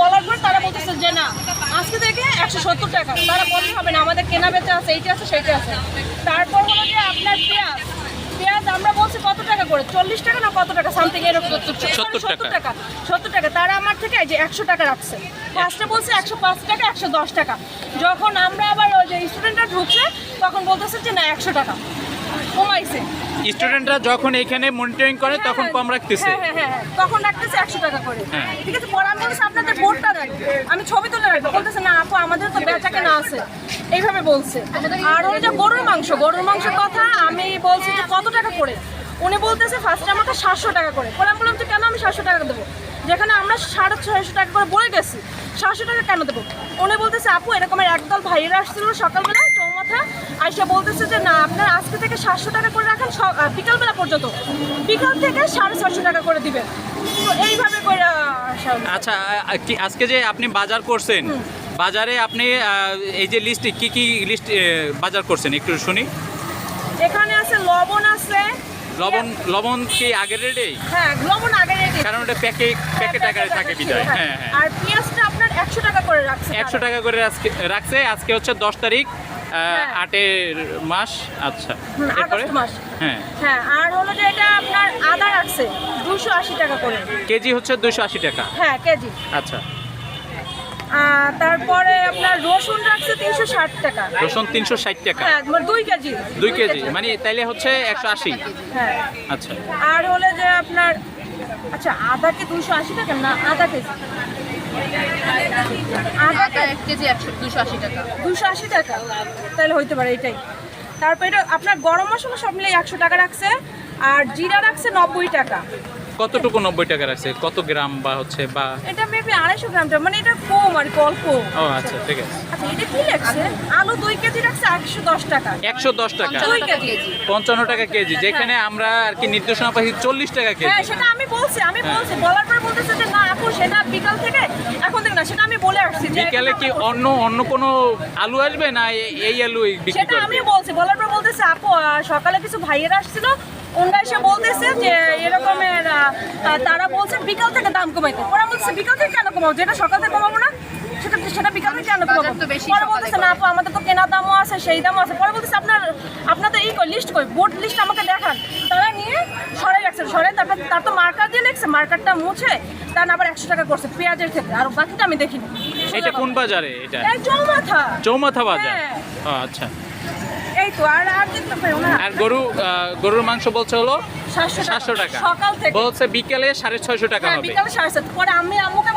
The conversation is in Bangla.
বলার পর তারা বলতেছে যে না আজকে থেকে একশো সত্তর টাকা। তারা বলতে হবে না আমাদের কেনা বেচা আছে এইটা আছে সেইটা আছে। তারপর হলো যে আপনার পেঁয়াজ। পেঁয়াজ আমরা বলছি কত টাকা করে? চল্লিশ টাকা না কত টাকা? সামথিং এরকম সত্তর টাকা। সত্তর টাকা। তারা আমার থেকে যে একশো টাকা রাখছে। ফার্স্টে বলছে একশো পাঁচ টাকা একশো দশ টাকা। যখন আমরা আবার ওই যে স্টুডেন্টরা ঢুকছে তখন বলতেছে যে না একশো টাকা। কমাইছে। স্টুডেন্টরা যখন এখানে মনিটরিং করে তখন কম রাখতেছে। হ্যাঁ, হ্যাঁ, হ্যাঁ, হ্যাঁ। তখন রাখতেছে একশো টাকা করে। হ্যাঁ। ঠিক আছে পরে আমি বলছি আপনাদের বোর্ডটা দেন আমি ছবি তুলে রাখব। বলতেছে না আপু আমাদের তো বেচা কেনা আছে। এইভাবে বলছে। আর ওই যে গরুর মাংস গরুর মাংসের কথা আমি বলছি যে কত টাকা করে? উনি বলতেছে ফার্স্টে আমাকে সাতশো টাকা করে। পরে আমি বললাম যে কেন আমি সাতশো টাকা দেবো? যেখানে আমরা সাড়ে ছয়শো টাকা করে বলে গেছি সাতশো টাকা কেন দেবো? উনি বলতেছে আপু এরকমের একদল ভাইয়েরা আসছিল সকালবেলা চৌমাথা আইসা বলতেছে যে না আপনার আজকে থেকে সাতশো টাকা করে রাখেন বিকালবেলা পর্যন্ত। বিকাল থেকে সাড়ে ছশো টাকা করে দিবেন। তো এইভাবে করে আচ্ছা আজকে যে আপনি বাজার করছেন বাজারে আপনি এই যে লিস্টে কি কি লিস্ট বাজার করছেন একটু শুনি। এখানে আছে লবণ আছে। লবণ লবণ কি আগের রেটেই হ্যাঁ লবণ আগের রেডি কারণ ওটা প্যাকেট প্যাকেট আকারে থাকে বিদায়। হ্যাঁ। হ্যাঁ আর পেঁয়াজটা আপনার একশো টাকা করে রাখছে একশো টাকা করে আজকে রাখছে আজকে হচ্ছে দশ তারিখ। আহ, হ্যাঁ। আটের মাস আচ্ছা। এরপরে? মাস। হ্যাঁ। হ্যাঁ আর হলো যে এটা আপনার আদা রাখছে দুশো আশি টাকা করে। কেজি হচ্ছে দুশো আশি টাকা? হ্যাঁ কেজি। আচ্ছা। তারপরে আপনার রসুন রাখছে তিনশো ষাট টাকা। রসুন তিনশো ষাট টাকা? হ্যাঁ মানে দুই কেজি। দুই কেজি। মানে তাইলে হচ্ছে একশো আশি? হ্যাঁ। আচ্ছা। আর হলে যে আপনার আচ্ছা আদা কি দুশো আশি টাকা না আদা কেজি? আদা আদা এক কেজি একশো দুশো আশি টাকা। দুশো আশি টাকা? তাহলে হইতে পারে এটাই। তারপর এটা আপনার গরম মশলা সব মিলে একশো টাকা রাখছে আর জিরা রাখছে নব্বই টাকা। কতটুকু নব্বই টাকা রাখছে? কত গ্রাম বা হচ্ছে বা এটা মেবি আড়াইশো গ্রামটা মানে এটা কম আর অল্প। ও আচ্ছা ঠিক আছে। আচ্ছা এটা কি লাগছে? আলু দুই কেজি রাখছে একশো দশ টাকা। একশো দশ টাকা। পঞ্চান্ন টাকা কেজি। যেখানে আমরা আর কি নির্দেশনা পাচ্ছি চল্লিশ টাকা হ্যাঁ কেজি সেটা আমি বলছি আমি হ্যাঁ। বলছি বলার পরে বলতেছে যে না আপু সেটা বিকাল থেকে এখন থেকে না সেটা আমি বলে আসছি যে বিকেলে কি অন্য অন্য কোনো আলু আসবে না এই আলু বিক্রি সেটা করবে? আমি বলছি বলার পর বলতেছে আপু সকালে কিছু ভাইয়েরা আসছিল ওনারা এসে বলতেছে যে এরকমের আহ, আহ, তারা বলছে বিকাল থেকে দাম কমাইতে। ওরা বলছে বিকাল থেকে কেন কমাবো যেটা সকাল থেকে কমাবো না সেটা সেটা বিকাল থেকে কেন কমাবো? বাজার পরে বলতেছে না আপু আমাদের তো কেনার দামও আছে সেই দামও আছে। পরে বলতেছে আপনার আপনাদের এই লিস্ট কই বোর্ড লিস্ট আমাকে দেখান। তারা নিয়ে সরাই রাখছে সরাই তারপর তার তো মার্কার দিয়ে লিখছে মার্কারটা মুছে তার আবার একশো টাকা করছে পেঁয়াজের ক্ষেত্রে। আর বাকিটা আমি দেখিনি। এটা কোন বাজারে এটা? চৌমাথা বাজার? হ্যাঁ। আচ্ছা। এই তো আর আর না। আর গরু গরুর মাংস বলছে হলো সাতশো সাতশো টাকা। সকাল থেকে বলছে বিকেলে সাড়ে ছয়শো টাকা হ্যাঁ হবে। বিকালে সাড়ে সাত পরে আমি আম্মুকে